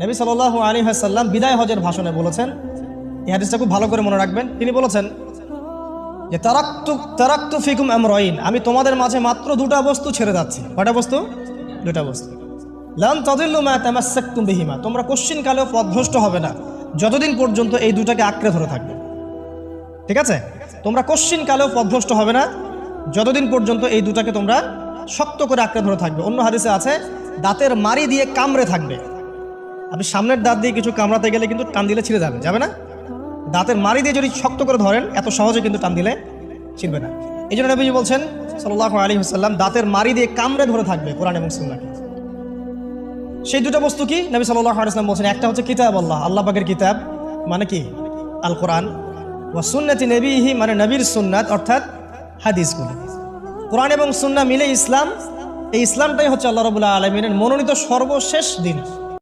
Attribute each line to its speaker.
Speaker 1: নবী সাল আলী হাসাল্লাম বিদায় হজের ভাষণে বলেছেন, এই হাদিসটা খুব ভালো করে মনে রাখবেন। তিনি বলেছেন যে, তারাক্তু তারাক্তু ফিকুম আমরইন, আমি তোমাদের মাঝে মাত্র দুটা বস্তু ছেড়ে যাচ্ছি। কয়টা বস্তু? দুটা বস্তু। লান তাদিল্লু মা তামাসসাকতুম বিহিমা, তোমরা কোশ্চিন কালেও হবে না, যতদিন পর্যন্ত এই দুটাকে আঁকড়ে ধরে থাকবে। ঠিক আছে? তোমরা কোশ্চিন কালেও পথভ্রষ্ট হবে না, যতদিন পর্যন্ত এই দুটাকে তোমরা শক্ত করে আঁকড়ে ধরে থাকবে। অন্য হাদিসে আছে, দাঁতের মারি দিয়ে কামড়ে থাকবে। আপনি সামনের দাঁত দিয়ে কিছু কামড়াতে গেলে কিন্তু টান দিলে ছিঁড়ে যাবে যাবে না? দাঁতের মারি দিয়ে যদি শক্ত করে ধরেন, এত সহজে কিন্তু টান দিলে ছিঁড়বে না। এই জন্য নবীজি বলছেন সাল্লাহ আলী হাসাল্লাম দাঁতের মারি দিয়ে কামড়ে ধরে থাকবে কোরআন এবং সুন্নাকে। সেই দুটো বস্তু কি? নবী সাল্লাহ আলাইসলাম বলছেন, একটা হচ্ছে কিতাব আল্লাহ আল্লাহ পাকের কিতাব মানে কি? আল কোরআন ও সুন্নতি নবীহি মানে নবীর সুন্নাত, অর্থাৎ হাদিসগুলো। কোরআন এবং সুন্না মিলে ইসলাম, এই ইসলামটাই হচ্ছে আল্লাহ রবুল্লাহ আলমিনের মনোনীত সর্বশেষ দিন।